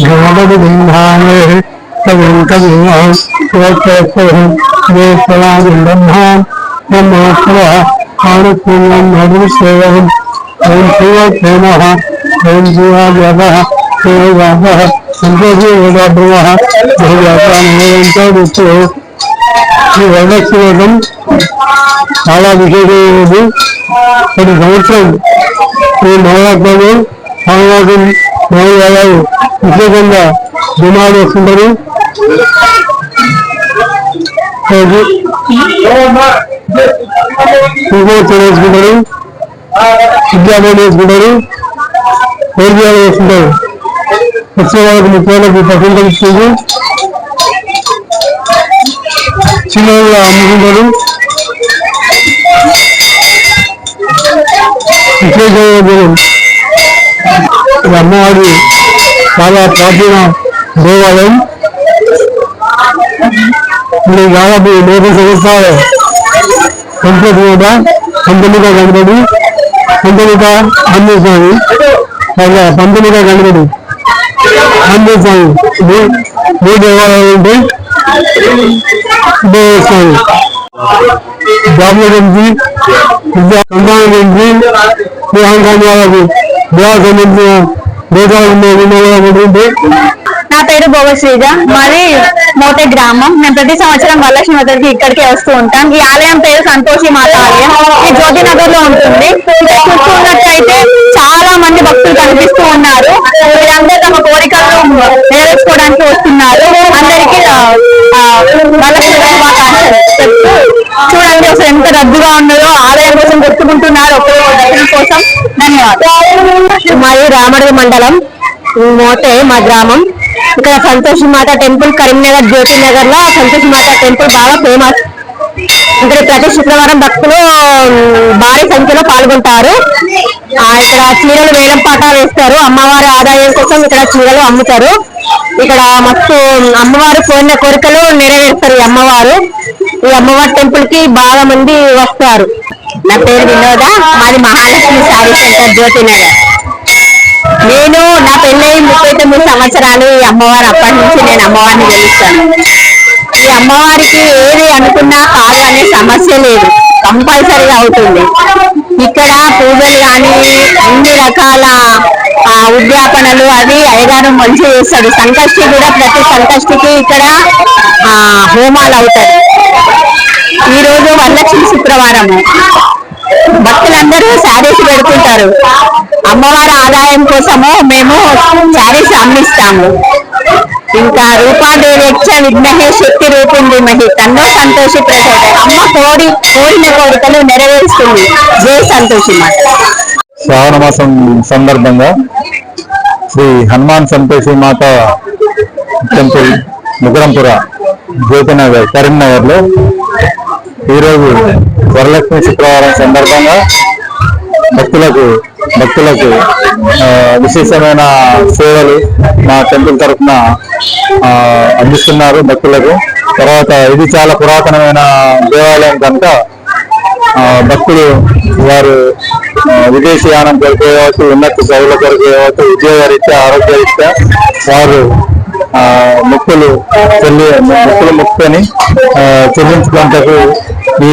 గోడవింధానే కవిం కవిం బ్రహ్మా బ్రహ్మోత్సవ ఆనుకూలం నడుసేవం ఓం శివ ప్రేమ ఓం శివ జగ శివ జగ సంతోషి బ్రహ్మ జగ ఈ వరలక్ష్మి వ్రతం చాలా విశేషమైనది ప్రతి సంవత్సరం ఈ నవరాత్రులు స్వామివారి నవయాలు విశేషంగా డిమాండ్ వస్తుంటారు. వేసుకుంటారు విద్యాభ్యాసం వేసుకుంటారు వైద్యాలు వేసుకుంటారు వచ్చే వాళ్ళకి ముఖ్యమైన పసులు కలుస్తుంది చిన్నగా అమ్ముకుంటారు. విశేషమైన ఈ అమ్మవారి చాలా ప్రాచీన దేవాలయం. ఇది దాదాపు నూట సంవత్సరాలు కంప్లీట్ కూడా పంతొమ్మిదిగా కనబడి పంతొమ్మిదిగా ఆంజనేయ స్వామి అలాగే పంతొమ్మిదో గణపతి ఆంజనేయ స్వామి మూడు దేవాలయాలు ఉంటే సుబ్బయ్య స్వామి జాబుల గురించి విద్యా సంతానం గురించి వివాహం కాని వాళ్ళకు నా పేరు భోగశ్రీజ. మరి మోతే గ్రామం. మేము ప్రతి సంవత్సరం వరలక్ష్మి వ్రతానికి ఇక్కడికే వస్తూ ఉంటాం. ఈ ఆలయం పేరు సంతోషి మాత ఆలయం. ఈ జ్యోతి నగర్లో ఉంటుంది. ఇక్కడ చూస్తున్నట్టయితే చాలా మంది భక్తులు కనిపిస్తూ ఉన్నారు. వీరందరూ తమ కోరికలను నెరవేర్చుకోవడానికి వస్తున్నారు. అందరికీ వరలక్ష్మి చూడండి అసలు ఎంత రద్దుగా ఉన్నదో ఆలయం కోసం గుర్తుకుంటున్నారు కోసం ధన్యవాదాలు. మాది రామడుగు మండలం మోతే మా గ్రామం. ఇక్కడ సంతోషి మాత టెంపుల్ కరీంనగర్ జ్యోతి నగర్లో సంతోషి మాత టెంపుల్ బాగా ఫేమస్. ఇక్కడ ప్రతి శుక్రవారం భక్తులు భారీ సంఖ్యలో పాల్గొంటారు. ఇక్కడ చీరలు వేలం పాట వేస్తారు. అమ్మవారి ఆదాయం కోసం ఇక్కడ చీరలు అమ్ముతారు. ఇక్కడ మస్తు అమ్మవారు కోరిన కోరికలు నెరవేరుస్తారు ఈ అమ్మవారు. ఈ అమ్మవారి టెంపుల్కి బాగా మంది వస్తారు. నా పేరు వినోద మాది మహాలక్ష్మి సారీ సెంటర్ జ్యోతి నగర్ నేను నా పెళ్ళై ముప్పై తొమ్మిది సంవత్సరాలు ఈ అమ్మవారు అప్పటి నుంచి నేను అమ్మవారిని గెలుస్తాను. ఈ అమ్మవారికి ఏది అనుకున్నా కాదు అనే సమస్య లేదు. కంపల్సరీగా అవుతుంది. ఇక్కడ పూజలు కానీ అన్ని రకాల ఉద్యాపనలు అవి అయ్యగారు మంచిగా చేస్తాడు సంకష్టి కూడా ప్రతి సంకష్టికి ఇక్కడ హోమాలు అవుతాయి. ఈరోజు వరలక్ష్మి శుక్రవారము భక్తులందరూ శారీస్ పెడుతుంటారు. అమ్మవారి ఆదాయం కోసము మేము శారీస్ అమ్మిస్తాము. ఇంకా రూపాదేవేక్ష విఘ్నహే శక్తి రూపింది మహి. తన్నో సంతోషి ప్రచోద అమ్మ కోడి కోరిన కోరికలు నెరవేరుస్తుంది. జై సంతోషి మాట శ్రావణ మాసం సందర్భంగా శ్రీ హనుమాన్ సంతోషి మాత టెంపుల్ ముగురంపుర జ్యోతినగర్ కరీంనగర్లో ఈరోజు వరలక్ష్మి శుక్రవారం సందర్భంగా భక్తులకు భక్తులకు విశేషమైన సేవలు మా టెంపుల్ తరఫున అందిస్తున్నారు భక్తులకు. తర్వాత ఇది చాలా పురాతనమైన దేవాలయం కనుక భక్తులు వారు విదేశీయానం కొరకు కావచ్చు ఉన్నత చదువుల కొరకు కావచ్చు ఉద్యోగ ఆరోగ్య వారు మొక్కులు చెల్లి మొక్కులు మొక్కుని ఆ, ఈ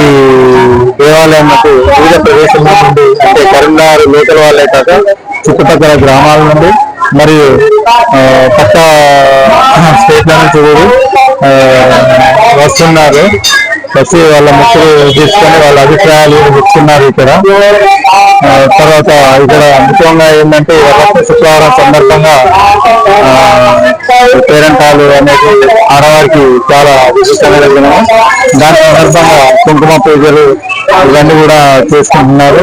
దేవాలయంకు వివిధ ప్రదేశంలో నుండి అంటే కరీంనగర్ లోకల్ వాళ్ళే కాక చుట్టుపక్కల గ్రామాల నుండి మరియు పక్క స్టేట్ల నుంచి కూడా వస్తున్నారు. వచ్చి వాళ్ళ ముక్కులు తీసుకొని వాళ్ళ అభిప్రాయాలు చెప్తున్నారు ఇక్కడ. తర్వాత ఇక్కడ ముఖ్యంగా ఏంటంటే శుక్రవారం సందర్భంగా పేరెంట్ హాల్ అనేది ఆడవారికి చాలా విశిష్టమైన దినం దాని సందర్భంగా కుంకుమ పూజలు ఇవన్నీ కూడా చేసుకుంటున్నారు.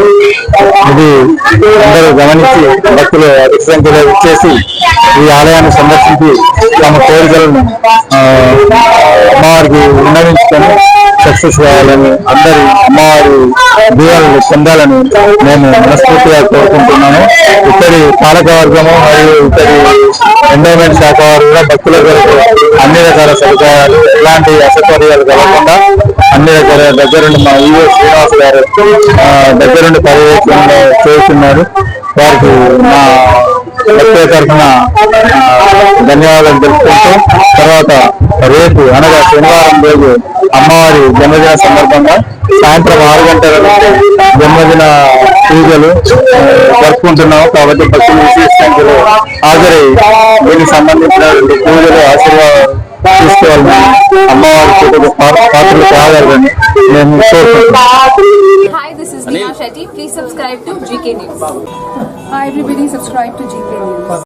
ఇది అందరూ గమనించి భక్తులు అధిక సంఖ్యలో ఇచ్చేసి ఈ ఆలయాన్ని సందర్శించి తమ కోరికలను ఆ, అమ్మవారికి విన్నవించుకొని సక్సెస్ కావాలని అందరి అమ్మవారి దీవాలను పొందాలని నేను మనస్ఫూర్తిగా కోరుకుంటున్నాను ఇక్కడి పాలకవర్గము మరియు ఇక్కడి ఎండోమెంట్ శాఖ వారు కూడా భక్తుల కొరకు అన్ని రకాల సదుపాయాలు ఎలాంటి అసౌకర్యాలు కలగకుండా అన్ని రకాల దగ్గరుండి మా ఈవో శ్రీనివాస్ గారు దగ్గరుండి పర్యవేక్షణ చేస్తున్నారు. వారికి మా భక్తుల తరఫున ధన్యవాదాలు తెలుపుకుంటూ తర్వాత రేపు అనగా శనివారం రోజు అమ్మవారి జన్మదిన సందర్భంగా సాయంత్రం ఆరు గంటల నుండి జన్మదిన పూజలు జరుపుకుంటున్నాము కాబట్టి భక్తులు విశేష సంఖ్యలో హాజరై దీనికి సంబంధించిన పూజలు ఆశీర్వాదాలు తీసుకోవాలని అమ్మవారి పాత్రలు కావాలని మేము కోరుకుంటున్నాం Hi, this is Neha Shetty. Please subscribe to GK News. Hi everybody, subscribe to GK News.